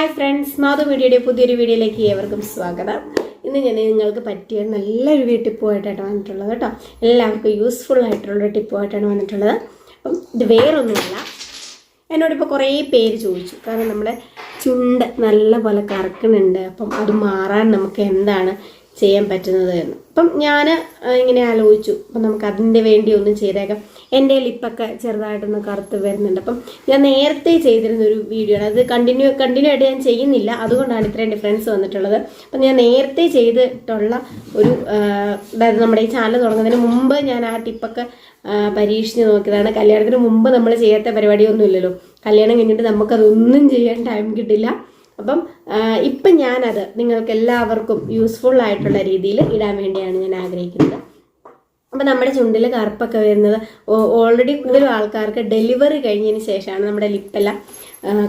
Hi friends Madhu മീഡിയയുടെ പുതിയൊരു വീഡിയോയിലേക്ക് ഏവർക്കും സ്വാഗതം. ഇന്ന് ഞാൻ നിങ്ങൾക്ക് പറ്റിയ നല്ലൊരു ടിപ്പുമായിട്ടാണ് വന്നിട്ടുള്ളത് കേട്ടോ. എല്ലാവർക്കും യൂസ്ഫുൾ ആയിട്ടുള്ള ഒരു ടിപ്പുമായിട്ടാണ് വന്നിട്ടുള്ളത്. അപ്പം ഇത് വേറൊന്നുമല്ല. എന്നോടിപ്പോൾ കുറേ പേര് ചോദിച്ചു. കാരണം നമ്മുടെ ചുണ്ട് നല്ലപോലെ കറക്കുന്നുണ്ട്. അപ്പം അത് മാറാൻ നമുക്ക് എന്താണ് ചെയ്യാൻ പറ്റുന്നത് എന്ന്. അപ്പം ഞാൻ ഇങ്ങനെ ആലോചിച്ചു. അപ്പം നമുക്ക് അതിന്റെ വേണ്ടി ഒന്നും ചെയ്തേക്കാം. എന്റെ ലിപ്പൊക്കെ ചെറുതായിട്ടൊന്ന് കറുത്ത് വരുന്നുണ്ട്. അപ്പം ഞാൻ നേരത്തെ ചെയ്തിരുന്ന ഒരു വീഡിയോ ആണ്. അത് കണ്ടിന്യൂ കണ്ടിന്യൂ ആയിട്ട് ഞാൻ ചെയ്യുന്നില്ല. അതുകൊണ്ടാണ് ഇത്രയും ഡിഫറൻസ് വന്നിട്ടുള്ളത്. അപ്പം ഞാൻ നേരത്തെ ചെയ്തിട്ടുള്ള ഒരു അതായത് നമ്മുടെ ഈ ചാനൽ തുടങ്ങുന്നതിന് മുമ്പ് ഞാൻ ആ ടിപ്പൊക്കെ പരീക്ഷിച്ച് നോക്കിയതാണ്. കല്യാണത്തിന് മുമ്പ് നമ്മൾ ചെയ്യാത്ത പരിപാടിയൊന്നുമില്ലല്ലോ. കല്യാണം കഴിഞ്ഞിട്ട് നമുക്കതൊന്നും ചെയ്യാൻ ടൈം കിട്ടില്ല. അപ്പം ഇപ്പം ഞാനത് നിങ്ങൾക്ക് എല്ലാവർക്കും യൂസ്ഫുൾ ആയിട്ടുള്ള രീതിയിൽ ഇടാൻ വേണ്ടിയാണ് ഞാൻ ആഗ്രഹിക്കുന്നത്. അപ്പം നമ്മുടെ ചുണ്ടിൽ കറുപ്പൊക്കെ വരുന്നത് ഓൾറെഡി കൂടുതലും ആൾക്കാർക്ക് ഡെലിവറി കഴിഞ്ഞതിന് ശേഷമാണ് നമ്മുടെ ലിപ്പെല്ലാം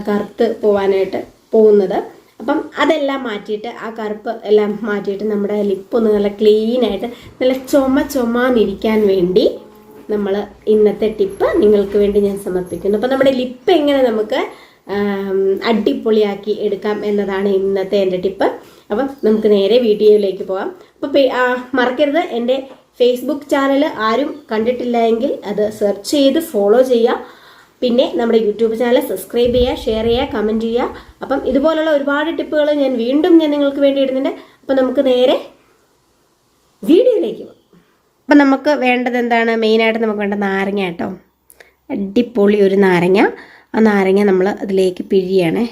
കറുത്ത് പോവാനായിട്ട് പോകുന്നത്. അപ്പം അതെല്ലാം മാറ്റിയിട്ട് ആ കറുപ്പ് എല്ലാം മാറ്റിയിട്ട് നമ്മുടെ ലിപ്പ് ഒന്ന് നല്ല ക്ലീനായിട്ട് നല്ല ചുമ ചുമാന്നിരിക്കാൻ വേണ്ടി നമ്മൾ ഇന്നത്തെ ടിപ്പ് നിങ്ങൾക്ക് വേണ്ടി ഞാൻ സമർപ്പിക്കുന്നു. അപ്പം നമ്മുടെ ലിപ്പ് എങ്ങനെ നമുക്ക് അടിപൊളിയാക്കി എടുക്കാം എന്നതാണ് ഇന്നത്തെ എന്റെ ടിപ്പ്. അപ്പം നമുക്ക് നേരെ വീഡിയോയിലേക്ക് പോകാം അപ്പം മറക്കരുത്. എന്റെ ഫേസ്ബുക്ക് ചാനൽ ആരും കണ്ടിട്ടില്ല എങ്കിൽ അത് സെർച്ച് ചെയ്ത് ഫോളോ ചെയ്യുക. പിന്നെ നമ്മുടെ യൂട്യൂബ് ചാനൽ സബ്സ്ക്രൈബ് ചെയ്യുക ഷെയർ ചെയ്യുക കമന്റ് ചെയ്യുക. അപ്പം ഇതുപോലുള്ള ഒരുപാട് ടിപ്പുകൾ ഞാൻ വീണ്ടും ഞാൻ നിങ്ങൾക്ക് വേണ്ടി ഇടുന്നുണ്ട്. അപ്പം നമുക്ക് നേരെ വീഡിയോയിലേക്ക് പോകാം അപ്പം നമുക്ക് വേണ്ടത് എന്താണ്? മെയിനായിട്ട് നമുക്ക് വേണ്ട നാരങ്ങ കേട്ടോ. അടിപൊളി ഒരു നാരങ്ങ. ആ നാരങ്ങ നമ്മൾ അതിലേക്ക് പിഴിയണേ.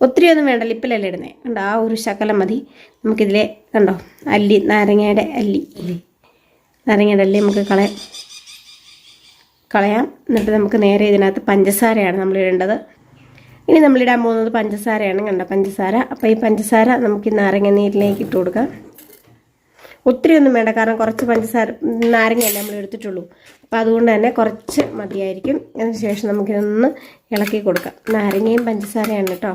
ഒത്തിരി ഒന്നും വേണ്ട ലിപ്പിലല്ലേ ഇടുന്നേ. കണ്ടോ ആ ഒരു ശകലം മതി. നമുക്കിതിലെ കണ്ടോ അല്ലി നാരങ്ങയുടെ അല്ലി. നാരങ്ങയുടെ അല്ലി നമുക്ക് കളയാം കളയാം. എന്നിട്ട് നമുക്ക് നേരെ ഇതിനകത്ത് പഞ്ചസാരയാണ് നമ്മൾ ഇടേണ്ടത്. ഇനി നമ്മളിടാൻ പോകുന്നത് പഞ്ചസാരയാണ്. കണ്ടോ പഞ്ചസാര. അപ്പോൾ ഈ പഞ്ചസാര നമുക്ക് ഈ നാരങ്ങ നീരിലേക്ക് ഇട്ട് കൊടുക്കാം. ഒത്തിരി ഒന്നും വേണ്ട. കാരണം കുറച്ച് പഞ്ചസാര നാരങ്ങയല്ലേ നമ്മൾ എടുത്തിട്ടുള്ളൂ. അപ്പം അതുകൊണ്ട് തന്നെ കുറച്ച് മതിയായിരിക്കും. അതിനുശേഷം നമുക്കിതൊന്ന് ഇളക്കി കൊടുക്കാം. നാരങ്ങയും പഞ്ചസാരയാണ് കേട്ടോ.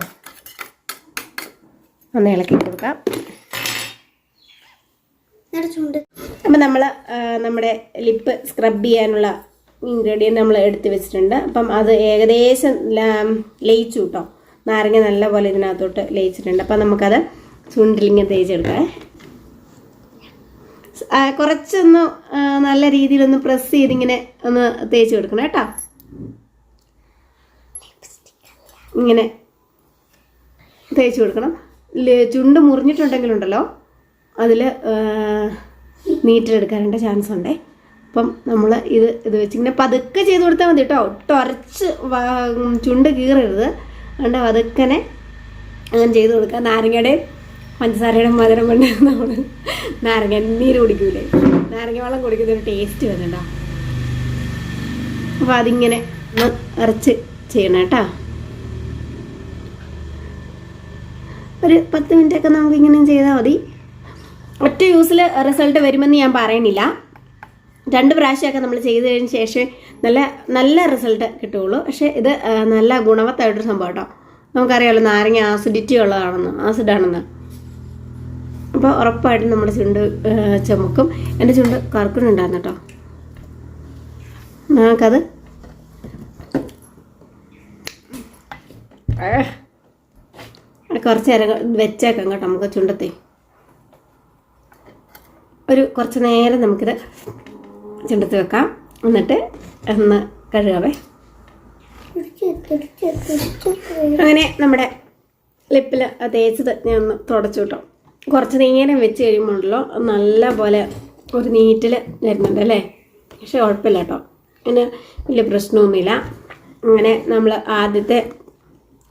ഒന്ന് ഇളക്കി കൊടുക്കാം. അപ്പം നമ്മൾ നമ്മുടെ ലിപ്പ് സ്ക്രബ് ചെയ്യാനുള്ള ഇൻഗ്രീഡിയന്റ് നമ്മൾ എടുത്ത് വെച്ചിട്ടുണ്ട്. അപ്പം അത് ഏകദേശം ലയിച്ചു കേട്ടോ. നാരങ്ങ നല്ലപോലെ ഇതിനകത്തോട്ട് ലയിച്ചിട്ടുണ്ട്. അപ്പം നമുക്കത് ചുണ്ടിലിങ്ങനെ തേച്ചെടുക്കാം. കുറച്ചൊന്ന് നല്ല രീതിയിലൊന്ന് പ്രസ് ചെയ്തിങ്ങനെ ഒന്ന് തേച്ച് കൊടുക്കണം കേട്ടോ. ഇങ്ങനെ തേച്ച് കൊടുക്കണം. ചുണ്ട് മുറിഞ്ഞിട്ടുണ്ടെങ്കിലുണ്ടല്ലോ അതിൽ നീറ്റിലെടുക്കാനുള്ള ചാൻസ് ഉണ്ടേ. അപ്പം നമ്മൾ ഇത് ഇത് വെച്ച് ഇങ്ങനെ പതുക്കെ ചെയ്ത് കൊടുത്താൽ മതി കേട്ടോ. ഒട്ടൊരച്ച് ചുണ്ട് കീറരുത്. അതുകൊണ്ട് പതുക്കനെ അങ്ങനെ ചെയ്ത് കൊടുക്കുക നാരങ്ങയുടെ പഞ്ചസാരയുടെ മധുരം കൊണ്ട് നമ്മൾ നാരങ്ങ നീര് കുടിക്കൂലേ. നാരങ്ങ വെള്ളം കുടിക്കുന്ന ഒരു ടേസ്റ്റ് വരുന്നുണ്ടോ. അപ്പോൾ അതിങ്ങനെ ഒന്ന് അരച്ച് ചെയ്യണം കേട്ടോ. ഒരു പത്ത് മിനിറ്റൊക്കെ നമുക്കിങ്ങനെ ചെയ്താൽ മതി. ഒറ്റ യൂസിൽ റിസൾട്ട് വരുമെന്ന് ഞാൻ പറയുന്നില്ല. രണ്ട് പ്രാവശ്യമൊക്കെ നമ്മൾ ചെയ്ത് കഴിഞ്ഞ ശേഷം നല്ല നല്ല റിസൾട്ട് കിട്ടുകയുള്ളൂ. പക്ഷേ ഇത് നല്ല ഗുണവത്തായിട്ടൊരു സംഭവം കേട്ടോ. നമുക്കറിയാമല്ലോ നാരങ്ങ ആസിഡിറ്റി ഉള്ളതാണെന്ന് ആസിഡാണെന്ന് അപ്പോൾ ഉറപ്പായിട്ടും നമ്മുടെ ചുണ്ട് ചുമക്കും. എന്റെ ചുണ്ട് കറുക്കുന്നുണ്ടായിരുന്നു കേട്ടോ. നമുക്കത് കുറച്ച് നേരം വെച്ചേക്കാം കേട്ടോ നമുക്ക് ചുണ്ടത്തെ. ഒരു കുറച്ച് നേരം നമുക്കിത് ചുണ്ടത്ത് വെക്കാം. എന്നിട്ട് ഒന്ന് കഴുകാവേ. അങ്ങനെ നമ്മുടെ ലിപ്പിൽ തേച്ചത് ഞാൻ ഒന്ന് തുടച്ചു കേട്ടോ. കുറച്ച് നേരം വെച്ച് കഴിയുമ്പോഴല്ലോ നല്ല പോലെ ഒരു നീറ്റിൽ വരുന്നുണ്ട് അല്ലേ? പക്ഷെ കുഴപ്പമില്ല കേട്ടോ. അങ്ങനെ വലിയ പ്രശ്നമൊന്നുമില്ല. അങ്ങനെ നമ്മൾ ആദ്യത്തെ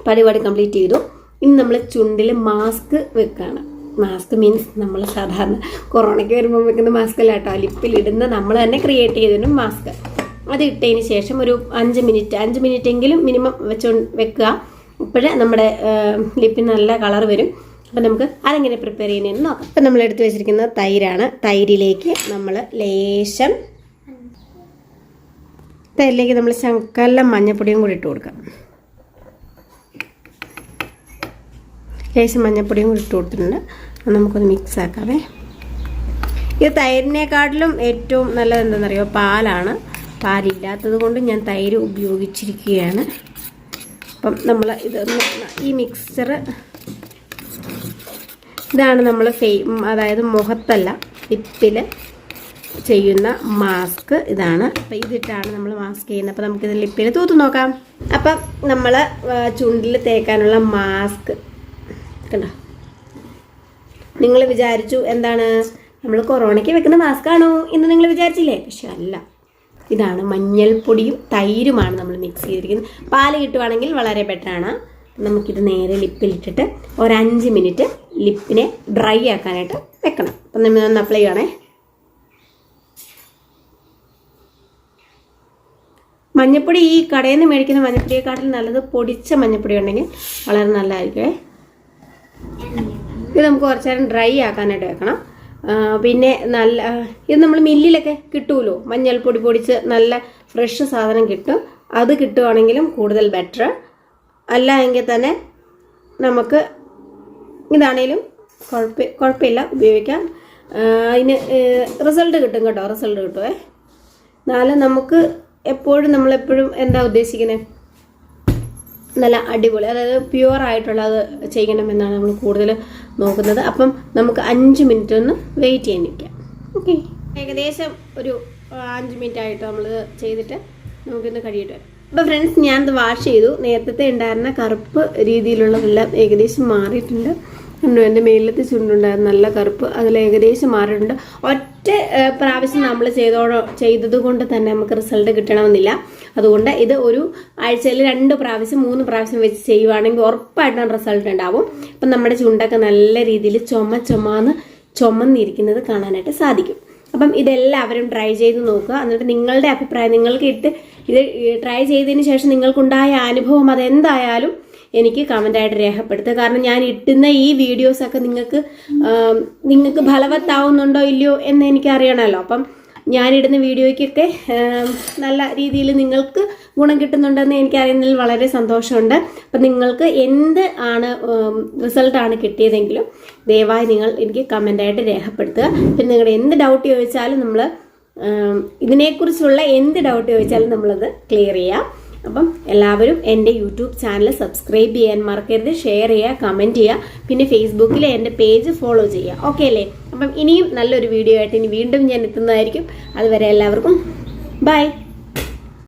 പരിപാടി കംപ്ലീറ്റ് ചെയ്തു. ഇനി നമ്മൾ ചുണ്ടിൽ മാസ്ക് വെക്കുകയാണ്. മാസ്ക് മീൻസ് നമ്മൾ സാധാരണ കൊറോണയ്ക്ക് വരുമ്പോൾ വെക്കുന്ന മാസ്ക് അല്ല കേട്ടോ. ലിപ്പിലിടുന്ന നമ്മൾ തന്നെ ക്രിയേറ്റ് ചെയ്തതിനും മാസ്ക്. അത് ഇട്ടതിന് ശേഷം ഒരു അഞ്ച് മിനിറ്റ് അഞ്ച് മിനിറ്റ് എങ്കിലും മിനിമം വെച്ചോ വെക്കുക. ഇപ്പോഴേ നമ്മുടെ ലിപ്പിന് നല്ല കളർ വരും. അപ്പം നമുക്ക് അതെങ്ങനെ പ്രിപ്പയർ ചെയ്യുന്നതെന്ന് നോക്കാം. അപ്പം നമ്മൾ എടുത്തു വെച്ചിരിക്കുന്ന തൈരാണ്. തൈരിലേക്ക് നമ്മൾ ലേശം തൈരിലേക്ക് നമ്മൾ ശങ്കല്ല മഞ്ഞപ്പൊടിയും കൂടി ഇട്ട് കൊടുക്കാം. ലേശം മഞ്ഞപ്പൊടിയും കൂടി ഇട്ട് കൊടുത്തിട്ടുണ്ട്. നമുക്കൊന്ന് മിക്സ് ആക്കാവേ. ഇത് തൈരിനേക്കാട്ടിലും ഏറ്റവും നല്ലത് എന്താണെന്നറിയോ? പാലാണ്. പാലില്ലാത്തത് കൊണ്ട് ഞാൻ തൈര് ഉപയോഗിച്ചിരിക്കുകയാണ്. അപ്പം നമ്മൾ ഇതൊന്ന് ഈ മിക്സ്ചർ ഇതാണ് നമ്മൾ ഫേ അതായത് മുഖത്തല്ല ലിപ്പിൽ ചെയ്യുന്ന മാസ്ക് ഇതാണ്. അപ്പം ഇതിട്ടാണ് നമ്മൾ മാസ്ക് ചെയ്യുന്നത്. അപ്പം നമുക്കിത് ലിപ്പിൽ തൂത്ത് നോക്കാം. അപ്പം നമ്മൾ ചുണ്ടിൽ തേക്കാനുള്ള മാസ്ക് കണ്ടോ? നിങ്ങൾ വിചാരിച്ചു എന്താണ്? നമ്മൾ കൊറോണയ്ക്ക് വെക്കുന്ന മാസ്ക് ആണോ എന്ന് നിങ്ങൾ വിചാരിച്ചില്ലേ? പക്ഷെ അല്ല. ഇതാണ് മഞ്ഞൾപ്പൊടിയും തൈരുമാണ് നമ്മൾ മിക്സ് ചെയ്തിരിക്കുന്നത്. പാൽ കിട്ടുവാണെങ്കിൽ വളരെ ബെറ്ററാണ് നമുക്കിത് നേരെ ലിപ്പിലിട്ടിട്ട് ഒരഞ്ച് മിനിറ്റ് ലിപ്പിനെ ഡ്രൈ ആക്കാനായിട്ട് വെക്കണം. അപ്പം നമ്മൾ ഒന്ന് അപ്ലൈ ചെയ്യണേ മഞ്ഞപ്പൊടി ഈ കടയിൽ നിന്ന് മേടിക്കുന്ന മഞ്ഞപ്പൊടിയെക്കാട്ടിൽ നല്ലത് പൊടിച്ച മഞ്ഞപ്പൊടി ഉണ്ടെങ്കിൽ വളരെ നല്ലതായിരിക്കുമേ ഇത് നമുക്ക് കുറച്ച് നേരം ഡ്രൈ ആക്കാനായിട്ട് വെക്കണം. പിന്നെ നല്ല ഇത് നമ്മൾ മില്ലിലൊക്കെ കിട്ടുമല്ലോ. മഞ്ഞൾപ്പൊടി പൊടിച്ച് നല്ല ഫ്രഷ് സാധനം കിട്ടും. അത് കിട്ടുവാണെങ്കിലും കൂടുതൽ ബെറ്റർ. അല്ല എങ്കിൽ തന്നെ നമുക്ക് ഇതാണേലും കുഴപ്പ കുഴപ്പമില്ല ഉപയോഗിക്കാം. അതിന് റിസൾട്ട് കിട്ടും കേട്ടോ റിസൾട്ട് കിട്ടുമേ എന്നാലും നമുക്ക് എപ്പോഴും നമ്മളെപ്പോഴും എന്താ ഉദ്ദേശിക്കുന്നത് നല്ല അടിപൊളി അതായത് പ്യുവർ ആയിട്ടുള്ളത് ചെയ്യണമെന്നാണ് നമ്മൾ കൂടുതൽ നോക്കുന്നത്. അപ്പം നമുക്ക് അഞ്ച് മിനിറ്റ് ഒന്ന് വെയിറ്റ് ചെയ്യാൻ നിൽക്കാം. ഓക്കെ ഏകദേശം ഒരു അഞ്ച് മിനിറ്റ് ആയിട്ട് നമ്മൾ ചെയ്തിട്ട് നമുക്കിന്ന് കഴിയിട്ട് വരാം. അപ്പോൾ ഫ്രണ്ട്സ് ഞാൻ ഇത് വാഷ് ചെയ്തു. നേരത്തെ ഉണ്ടായിരുന്ന കറുപ്പ് രീതിയിലുള്ളതെല്ലാം ഏകദേശം മാറിയിട്ടുണ്ട്. കണ്ടു എന്റെ മേലിലത്തെ ചുണ്ടുണ്ടായിരുന്ന നല്ല കറുപ്പ് അതിൽ ഏകദേശം മാറിയിട്ടുണ്ട്. ഒറ്റ പ്രാവശ്യം നമ്മൾ ചെയ്തോടോ ചെയ്തത് കൊണ്ട് തന്നെ നമുക്ക് റിസൾട്ട് കിട്ടണമെന്നില്ല. അതുകൊണ്ട് ഇത് ഒരു ആഴ്ചയിൽ രണ്ട് പ്രാവശ്യം മൂന്ന് പ്രാവശ്യം വെച്ച് ചെയ്യുവാണെങ്കിൽ ഉറപ്പായിട്ടും റിസൾട്ട് ഉണ്ടാവും. അപ്പം നമ്മുടെ ചുണ്ടൊക്കെ നല്ല രീതിയിൽ ചുമ ചുമന്ന് ചുമന്നിരിക്കുന്നത് കാണാനായിട്ട് സാധിക്കും. അപ്പം ഇതെല്ലാവരും ട്രൈ ചെയ്ത് നോക്കുക. എന്നിട്ട് നിങ്ങളുടെ അഭിപ്രായം നിങ്ങൾക്ക് ഇട്ട് ഇത് ട്രൈ ചെയ്തതിന് ശേഷം നിങ്ങൾക്കുണ്ടായ അനുഭവം അതെന്തായാലും എനിക്ക് കമന്റായിട്ട് രേഖപ്പെടുത്തുക. കാരണം ഞാൻ ഇട്ടുന്ന ഈ വീഡിയോസൊക്കെ നിങ്ങൾക്ക് നിങ്ങൾക്ക് ഫലവത്താവുന്നുണ്ടോ ഇല്ലയോ എന്ന് എനിക്ക് അറിയണമല്ലോ അപ്പം ഞാനിടുന്ന വീഡിയോയ്ക്കൊക്കെ നല്ല രീതിയിൽ നിങ്ങൾക്ക് ഗുണം കിട്ടുന്നുണ്ടെന്ന് എനിക്കറിയുന്നതിൽ വളരെ സന്തോഷമുണ്ട്. അപ്പം നിങ്ങൾക്ക് എന്ത് ആണ് റിസൾട്ടാണ് കിട്ടിയതെങ്കിലും ദയവായി നിങ്ങൾ എനിക്ക് കമന്റായിട്ട് രേഖപ്പെടുത്തുക. പിന്നെ നിങ്ങളുടെ എന്ത് ഡൗട്ട് ചോദിച്ചാലും നമ്മൾ ഇതിനെക്കുറിച്ചുള്ള എന്ത് ഡൗട്ട് ചോദിച്ചാലും നമ്മളത് ക്ലിയർ ചെയ്യാം. അപ്പം എല്ലാവരും എന്റെ യൂട്യൂബ് ചാനൽ സബ്സ്ക്രൈബ് ചെയ്യാൻ മറക്കരുത് ഷെയർ ചെയ്യുക കമന്റ് ചെയ്യുക. പിന്നെ ഫേസ്ബുക്കിൽ എന്റെ പേജ് ഫോളോ ചെയ്യുക. ഓക്കെ അല്ലേ? അപ്പം ഇനിയും നല്ലൊരു വീഡിയോ ആയിട്ട് ഇനി വീണ്ടും ഞാൻ എത്തുന്നതായിരിക്കും. അതുവരെ എല്ലാവർക്കും ബൈ